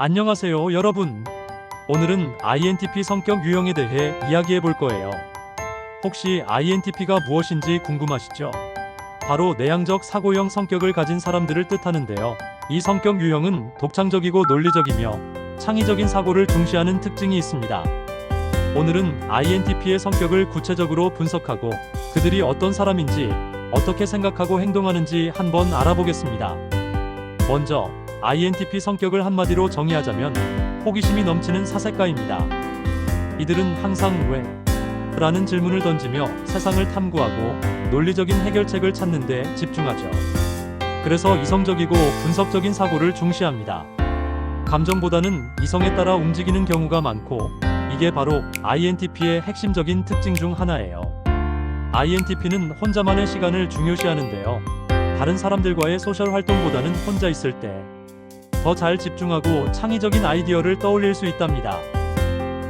안녕하세요, 여러분. 오늘은 INTP 성격 유형에 대해 이야기해 볼 거예요. 혹시 INTP가 무엇인지 궁금하시죠? 바로 내향적 사고형 성격을 가진 사람들을 뜻하는데요. 이 성격 유형은 독창적이고 논리적이며 창의적인 사고를 중시하는 특징이 있습니다. 오늘은 INTP의 성격을 구체적으로 분석하고 그들이 어떤 사람인지 어떻게 생각하고 행동하는지 한번 알아보겠습니다. 먼저 INTP 성격을 한마디로 정의하자면 호기심이 넘치는 사색가입니다. 이들은 항상 왜? 라는 질문을 던지며 세상을 탐구하고 논리적인 해결책을 찾는 데 집중하죠. 그래서 이성적이고 분석적인 사고를 중시합니다. 감정보다는 이성에 따라 움직이는 경우가 많고 이게 바로 INTP의 핵심적인 특징 중 하나예요. INTP는 혼자만의 시간을 중요시하는데요. 다른 사람들과의 소셜 활동보다는 혼자 있을 때 더 잘 집중하고 창의적인 아이디어를 떠올릴 수 있답니다.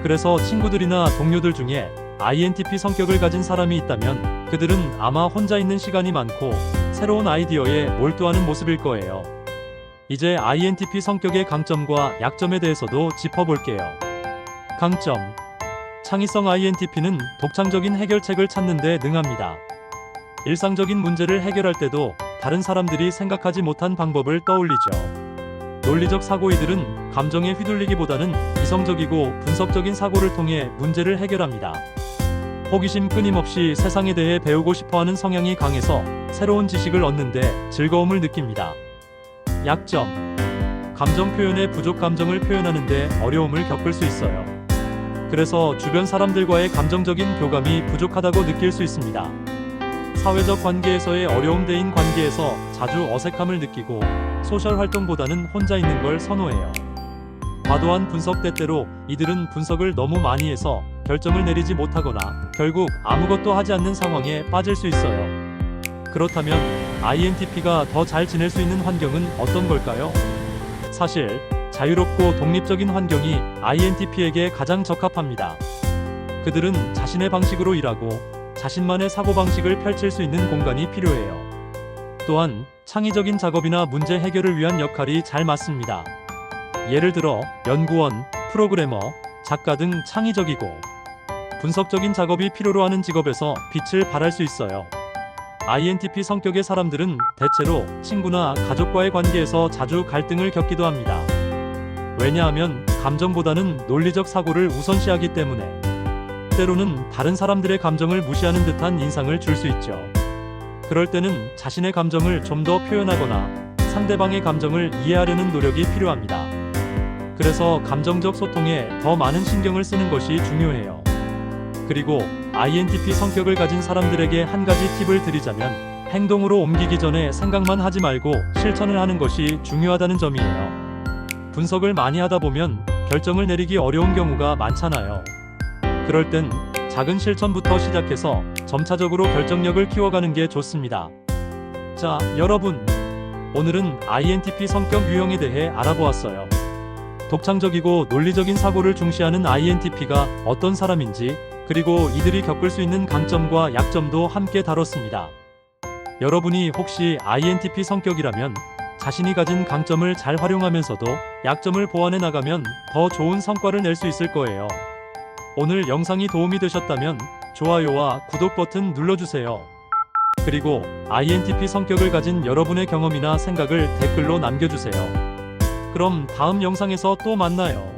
그래서 친구들이나 동료들 중에 INTP 성격을 가진 사람이 있다면 그들은 아마 혼자 있는 시간이 많고 새로운 아이디어에 몰두하는 모습일 거예요. 이제 INTP 성격의 강점과 약점에 대해서도 짚어볼게요. 강점. 창의성 INTP는 독창적인 해결책을 찾는 데 능합니다. 일상적인 문제를 해결할 때도 다른 사람들이 생각하지 못한 방법을 떠올리죠. 논리적 사고이들은 감정에 휘둘리기보다는 이성적이고 분석적인 사고를 통해 문제를 해결합니다. 호기심 끊임없이 세상에 대해 배우고 싶어 하는 성향이 강해서 새로운 지식을 얻는데 즐거움을 느낍니다. 약점. 감정 표현의 부족 감정을 표현하는데 어려움을 겪을 수 있어요. 그래서 주변 사람들과의 감정적인 교감이 부족하다고 느낄 수 있습니다. 사회적 관계에서의 어려움 대인 관계에서 자주 어색함을 느끼고 소셜 활동보다는 혼자 있는 걸 선호해요. 과도한 분석 때때로 이들은 분석을 너무 많이 해서 결정을 내리지 못하거나 결국 아무것도 하지 않는 상황에 빠질 수 있어요. 그렇다면 INTP가 더 잘 지낼 수 있는 환경은 어떤 걸까요? 사실 자유롭고 독립적인 환경이 INTP에게 가장 적합합니다. 그들은 자신의 방식으로 일하고 자신만의 사고방식을 펼칠 수 있는 공간이 필요해요. 또한 창의적인 작업이나 문제 해결을 위한 역할이 잘 맞습니다. 예를 들어 연구원, 프로그래머, 작가 등 창의적이고 분석적인 작업이 필요로 하는 직업에서 빛을 발할 수 있어요. INTP 성격의 사람들은 대체로 친구나 가족과의 관계에서 자주 갈등을 겪기도 합니다. 왜냐하면 감정보다는 논리적 사고를 우선시하기 때문에 때로는 다른 사람들의 감정을 무시하는 듯한 인상을 줄 수 있죠. 그럴 때는 자신의 감정을 좀 더 표현하거나 상대방의 감정을 이해하려는 노력이 필요합니다. 그래서 감정적 소통에 더 많은 신경을 쓰는 것이 중요해요. 그리고 INTP 성격을 가진 사람들에게 한 가지 팁을 드리자면 행동으로 옮기기 전에 생각만 하지 말고 실천을 하는 것이 중요하다는 점이에요. 분석을 많이 하다 보면 결정을 내리기 어려운 경우가 많잖아요. 그럴 땐 작은 실천부터 시작해서 점차적으로 결정력을 키워가는 게 좋습니다. 자, 여러분. 오늘은 INTP 성격 유형에 대해 알아보았어요. 독창적이고 논리적인 사고를 중시하는 INTP가 어떤 사람인지, 그리고 이들이 겪을 수 있는 강점과 약점도 함께 다뤘습니다. 여러분이 혹시 INTP 성격이라면 자신이 가진 강점을 잘 활용하면서도 약점을 보완해 나가면 더 좋은 성과를 낼 수 있을 거예요. 오늘 영상이 도움이 되셨다면 좋아요와 구독 버튼 눌러주세요. 그리고 INTP 성격을 가진 여러분의 경험이나 생각을 댓글로 남겨주세요. 그럼 다음 영상에서 또 만나요.